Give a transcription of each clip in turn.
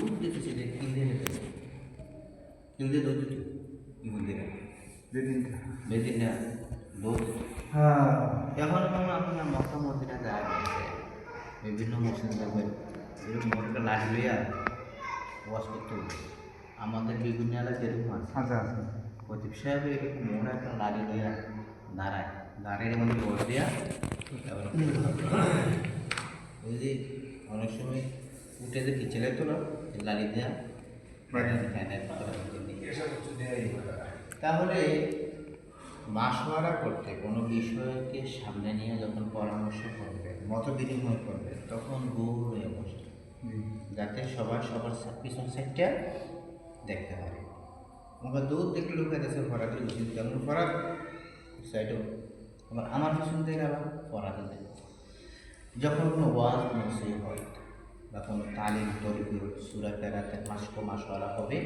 কিনতে নিতে কিনতে দুধ দিতে দুধ দিলে বেদিন। না দুধ হ্যাঁ। এখন আমরা আপনার মক্কা মদিনা যায় বিভিন্ন মুসলিম দেখবেন এরকম একটা লাঠি লইয়া ওয়াশ করতে হবে। আমাদের বিভিন্ন এলাকায় এরকম আছে। আচ্ছা আচ্ছা। প্রদীপ সাহেব এরকম মোড়া একটা লাঠি লইয়া দাঁড়ায়। দাঁড়িয়ে মধ্যে বস দিয়া। ওই যে অনেক সময় উঠে যে কিচেলে তোলো লাড়ি ফ্যানের তাহলে মাসওয়ারা করতে কোনো বিষয়কে সামনে নিয়ে যখন পরামর্শ করবে মত বিনিময় করবে তখন গোল হয়ে বসে যাতে সবাই সবার পিছন সাইডটা দেখতে পারে। আমার দূর দেখলে লোক দেশে ফরাতে বসে যেমন ফরাত সাইডও। আবার আমার পিছন থেকে আবার ফরাতে দেয়। যখন কোনো ওয়াজ নসি হয় বা কোনো তালিম তরিক সুরা পেরাতে মাস্ক মাসওয়ালা হবে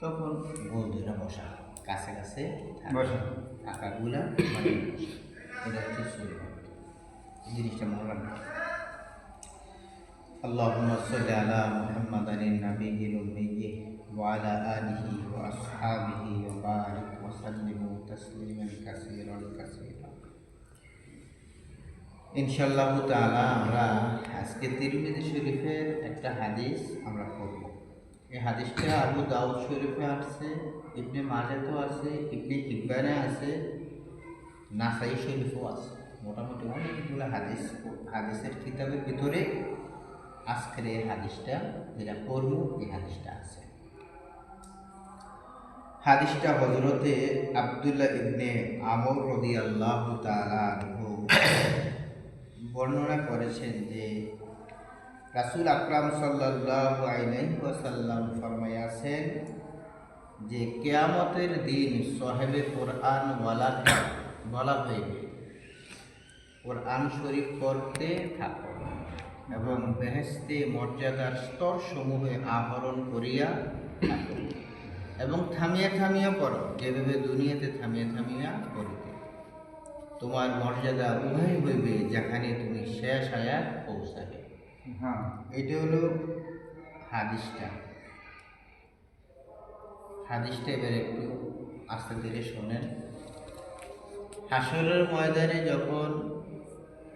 তখন গোল ধরে বসা কাছে কাছে থাকা। বসা। থাকাগুলা মানে বসা। এটা হচ্ছে সুন্নত। এই জিনিসটা মনে রাখবে اللهم صل على محمد النبي الأمي وعلى آله وأصحابه وبارك وسلم تسليما كثيرا كثيرا ইনশাল্লাহ তাআলা আমরা আজকে তিরমিজি শরীফের একটা হাদিস আমরা পড়ব। এই হাদিসটা আবু দাউদ শরীফে আছে ইবনে মাজাতেও আছে ইবনে ইব্বানে আছে নাসাই শরীফও আছে মোটামুটি অনেকগুলো হাদিস, হাদিসের কিতাবের ভিতরে আজকের এই হাদিসটা, যেটা পড়ব, এই হাদিসটা আছে। হাদিসটা হজরতে আবদুল্লাহ ইবনে আমর রদি আল্লাহ বর্ণনা করেছেন যে রাসুল আকরাম সাল্লাহ আলাইসাল্লাম ফরমাইয়াছেন যে কেয়ামতের দিন সাহেবে কোরআন ওয়ালাকে বলা হইবে। কোরআন শরীফ করতে থাকো এবং বেহেস্তে মর্যাদার স্তর সমূহে আহরণ করিয়া এবং থামিয়া থামিয়া পড়ো। যেভাবে দুনিয়াতে থামিয়া থামিয়া করিতে তোমার মর্যাদা উভয় হইবে যেখানে তুমি শেষ আয়াত পৌঁছাবে হ্যাঁ। এটা হলো হাদিসটা। হাদিসটা এবার একটু আস্তে ধীরে শোনেন। হাসরের ময়দানে যখন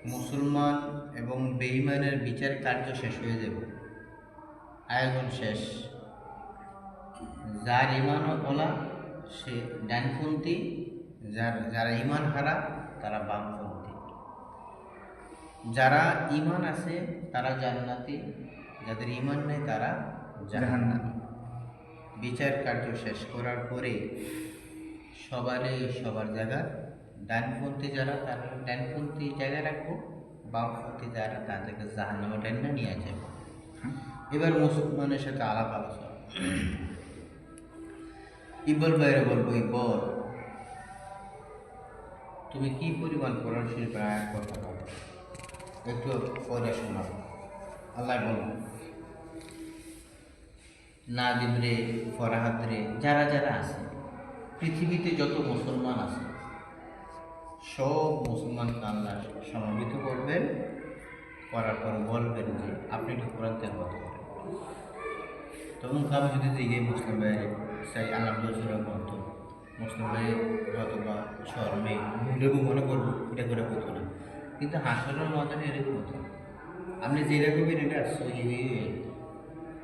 মুসলমান এবং বেঈমানের বিচার কার্য শেষ হয়ে যাবে আয়োজন শেষ যার ইমান ওলা সে ডানপন্থী যার যারা ইমান হারা তারা বামপন্থী। যারা ইমান আছে, তারা জান্নাতি। যাদের ইমান নেই, তারা জাহান্নামী। বিচার কার্য শেষ করার পরে সবারই সবার জায়গা। ডানপন্থী যারা, তারা ডানপন্থী জায়গায় রাখব, বামপন্থী যারা, তাদেরকে জাহান্নামে টেনে নিয়ে যাব। এবার মুসলমানের সাথে আলাপ আলোচনা। ইবল বাইরে বলব ইবল তুমি কি পরিমাণ কোরআন শরীফের আয়াত করতে পারো? একটু পরে শোনাবো আল্লাহ বলব নাদিমরে ফরাহাদরে যারা যারা আছে, পৃথিবীতে যত মুসলমান আছে, সব মুসলমানকে আল্লাহ সমবেত করবেন। করার পর বলবেন যে, আপনি একটু কোরআন তেলবাদ করেন। তখন আমি যদি দিকে মুসলিম ভাইয়ের সেই আল্লাহ গ্রন্থ। মুসলিম ভাইয়ের হয়তো বা শর্মে এরকম মনে করব এটা করে করতো না। কিন্তু হাসরের মতন এরকম হতো। আপনি যেরকম এটা সহি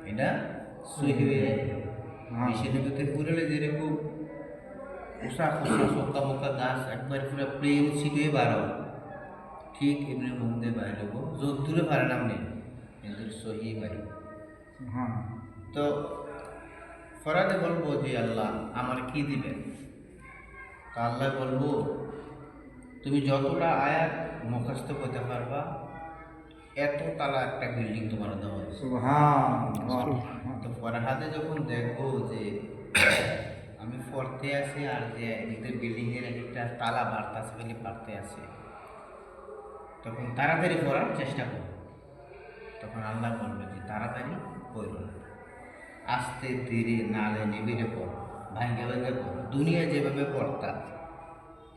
এটা সহি মেশিনের ভিতরে পুরলে যেরকম উষা খোসা সক্কা মক্কা গাছ একবার পুরো প্লেন ছিটিয়ে বাড়াও ঠিক এমনি মুখ দিয়ে বাইরে দূরে পারেন আপনি কিন্তু সহি বাইরে হ্যাঁ। তো ফরাদে বলব যে আল্লাহ আমার কি দিবেন? তা আল্লাহ বলব তুমি যতটা আয়াত মুখস্থ করতে পারবা এত তালা একটা বিল্ডিং তোমার দেওয়া তো ফরহাদে যখন দেখব যে আমি পড়তে আছি আর যে এদিকে বিল্ডিংয়ের একটা তালা বাড়তাছে ফেলে পারতে আছে তখন তাড়াতাড়ি পড়ার চেষ্টা করো তখন আল্লাহ বলবে যে তাড়াতাড়ি পড়ো না। আস্তে ধীরে নালে নিবিড়ে পড়, ভাঙ্গে ভাঙ্গে পড়। দুনিয়া যেভাবে পড়তা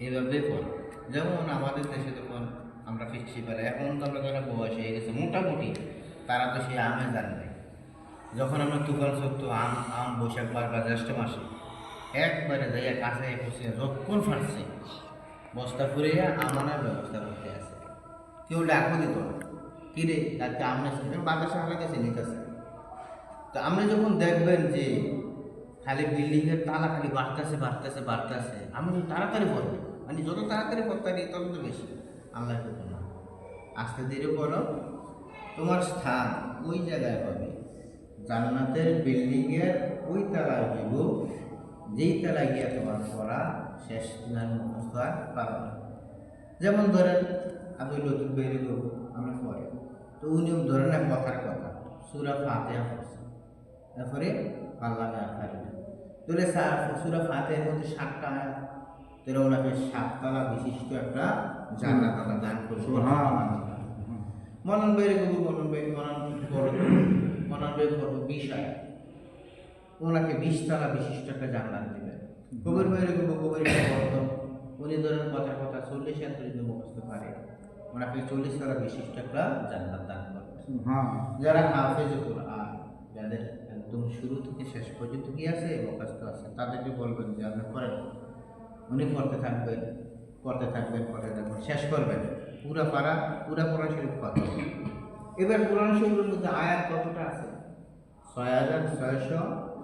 এভাবে পড়। যেমন আমাদের দেশে তখন আমরা ফিরছি পারে, এখন তো আমরা যারা বয়স হয়ে গেছে, মোটামুটি তারা তো সেই আমে জানবে। যখন আমরা তুফান সত্য, আম আম বৈশাখ বার বা জ্যৈষ্ঠ মাসে একবারে যাইয়া কাছে বসে যখন ফাটছে, বস্তা ফুরিয়া আমানের ব্যবস্থা করতে আছে। কেউ ডাকও দিত না। কিরে ডাকতে আমনে বাতাসে হালাইতেছে, নিতেছে। তো আপনি যখন দেখবেন যে খালি বিল্ডিংয়ের তালা খালি বাড়তেছে বাড়তেছে বাড়তেছে তো তাড়াতাড়ি পড়বে মানে যত তাড়াতাড়ি পড়তে তত বেশি। আল্লাহ না আস্তে ধীরে করো তোমার স্থান ওই জায়গায় হবে। জান্নাতের বিল্ডিংয়ের ওই তালায় হইব যেই তালায় গিয়ে তোমার পড়া শেষ দিনের মুখস্থ যেমন ধরেন আমি নতুন বেরিয়ে আমরা পরে তো উনিও ধরেন এক কথার কথা, সুরা ফাতেহা পড়ছে। তারপরে আল্লাহ না পারবে তাহলে সুরা ফাতেহার মধ্যে সাতটা আয়াত তাহলে ওনাকে সাততলা বিশিষ্ট একটা জান্নাত আল্লাহ দান করে। মনন বাইরে করব মনন বাইরে মনন করব মনন বাইরে করব বিশ আয়াত। ওনাকে বিশ তলা বিশিষ্ট একটা জান্নাত দেবেন কবির বাইরে করব কবির করতো উনি ধরেন কথা কথা চল্লিশ হাত যদি মুখস্থ পারে ওনাকে চল্লিশ তলা বিশিষ্ট একটা জান্নাত দান করবে। যারা হাফেজ কোরআন যাদের একদম শুরু থেকে শেষ পর্যন্ত কি আছে? মুখস্থ আছে। তাদেরকে বলবেন যে আপনি করেন। উনি পড়তে থাকবেন পড়তে থাকবেন পড়তে থাকবেন শেষ করবেন। পুরা পারা পুরা কোরআন শরীফ কত এবার কোরআন শরীফের মধ্যে আয়াত কতটা আছে? ছয় হাজার ছয়শো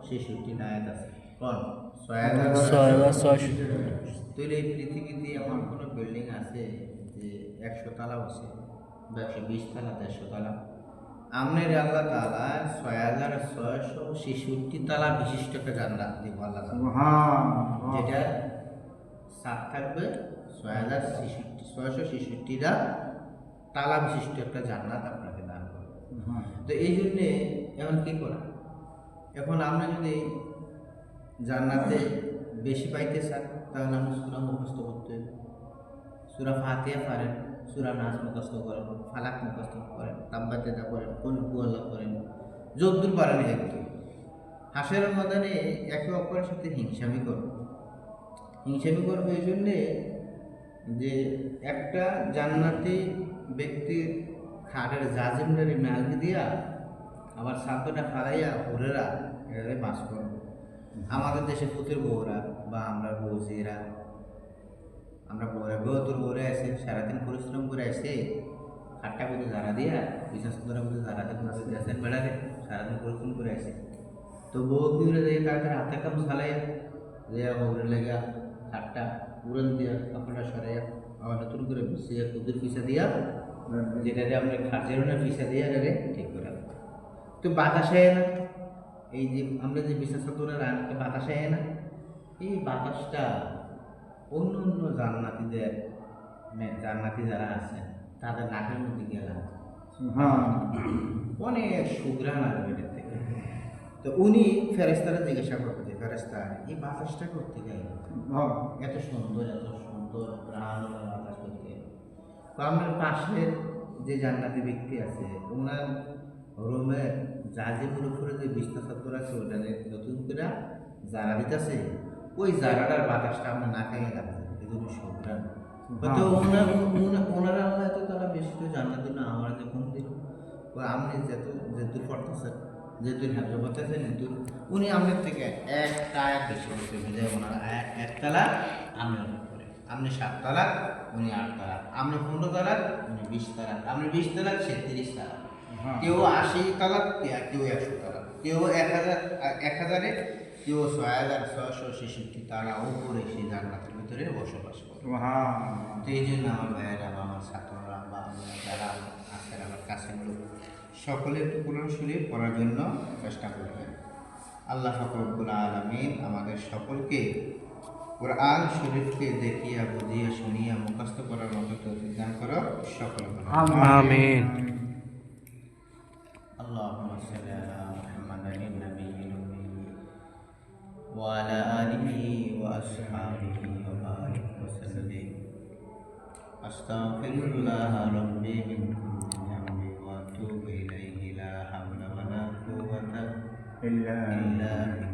ছেষট্টি আয়াত আছে। কোন? ছয় হাজার ছয় হাজার ছয়শো তাহলে এই পৃথিবীতে এমন কোনো বিল্ডিং আছে যে একশো তালা আছে বা একশো বিশ তালা দেড়শো তালা? আমনের আল্লাহ তালা ছয় হাজার ছয়শো ছেষট্টি তালা বিশিষ্ট একটা জান্নাত দিব আল্লাহ যেটা সাত থাকবে ছয় হাজার ছেষট্টি ছয়শো ছেষট্টিটা তালা বিশিষ্ট একটা জান্নাত আপনাকে দান করবে। তো এই জন্যে এখন কী করা? এখন আমরা যদি জান্নাতে বেশি পাইতে চান তাহলে আমরা সুরা মুখস্থ করতে হবে। সুরা ফাতিয়া পারেন। সুরা নাচ মুখস্থ করেন, ফালাক মুখস্থ করেন তাব্বাতেদা করেন, কোন কুয়াল্লা করেন যদ্দূর পারেন একটু হাসের ময়দানে একে অপরের সাথে হিংসামি করবে হিংসামি করবে এই জন্যে যে একটা জান্নাতি ব্যক্তির খাটের জাজিমটারে মেলকে দিয়া আবার সাতটা ফালাইয়া হুরেরা এটারে বাস করবে। আমাদের দেশে পুতের বউরা বা আমরা বৌজিরা আমরা বউ তোর বউরে আসে সারাদিন পরিশ্রম করে আসে খাট্টা করে ঝাড়া দিয়া বিশেষ করে বুঝে ঝাড়া দিয়ে আসে বেড়াতে সারাদিন পরিশ্রম করে আসে তো বউ কি উড়ে দিয়ে তাদের হাতে কাম চালাইয়া যে বউরে লেগা খাটটা উড়ন দিয়া কাপড়টা সরাইয়া, আবার নতুন করে বসিয়া কুদুর পিসা দিয়া, যেটা দিয়ে আমরা খাজের না পিসা দিয়া এটারে ঠিক করে। তো বাতাসে না। এই যে আমরা যে বিশ্বাস করে রাখতে বাতাসে না। এই বাতাসটা অন্য অন্য জান্নাতিদের জান্নাতি যারা আছেন তাদের নাকের মধ্যে গেলাম হ্যাঁ। অনেক সুগ্রাণ আসবে এটার থেকে। তো উনি ফেরেস্তারা জিজ্ঞাসা করতে ফেরেস্তা এই বাতাসটা করতে গেল হ্যাঁ। এত সুন্দর এত সুন্দর প্রাণ বাতাস করতে তো আমার পাশের যে জান্নাতি ব্যক্তি আছে ওনার রুমের জাজিমের উপরে যে চাদর আছে ওটা নতুন করে জারা দিতেছে ওই জারাটার বাতাসটা আমরা না খাইয়ে লাগছে এজন্য সুগ্রাণ তো ওনার ওনা- ওনারা আমরা এত তারা বেশি তো জান্নাতি না আমরা যখন দিল আপনি যেত যেতুর পড়তেছেন যেতুর হ্যাঁ করতেছেন যেতুর উনি আমাদের থেকে এক টাকা বেশি বুঝে ওনারা একতলা আমি করে আপনি সাত তালা উনি আট তালা আপনি পনেরো তালা উনি বিশ তালা আপনি বিশ তালা সে তিরিশ তালা হ্যাঁ। কেউ আশি তালা কেউ একশো তালা কেউ এক হাজার এক হাজারে কেউ ছয় হাজার ছয়শো শিশুটি তারা উপরে সেই জান্নাতের ভিতরে বসবাস করে। তো এই জন্য আমার ভাইয়েরা আমার ছাত্ররা বা যারা আছেন আমার কাছে লোক সকলে একটু কোরআন শরীফ পড়ার জন্য চেষ্টা করবেন। আল্লাহ ফকরবুল আলমিন আমাদের সকলকে কোরআন শরীফকে দেখিয়া বুঝিয়া শুনিয়া মুখস্থ করার মতো তৌফিক দান করো সকল আমিন। আল্লাহ وعلى آله وأصحابه وبارك وسلم. أستغفر الله ربي من كل ذنب وأتوب إليه. لا حول ولا قوة إلا بالله.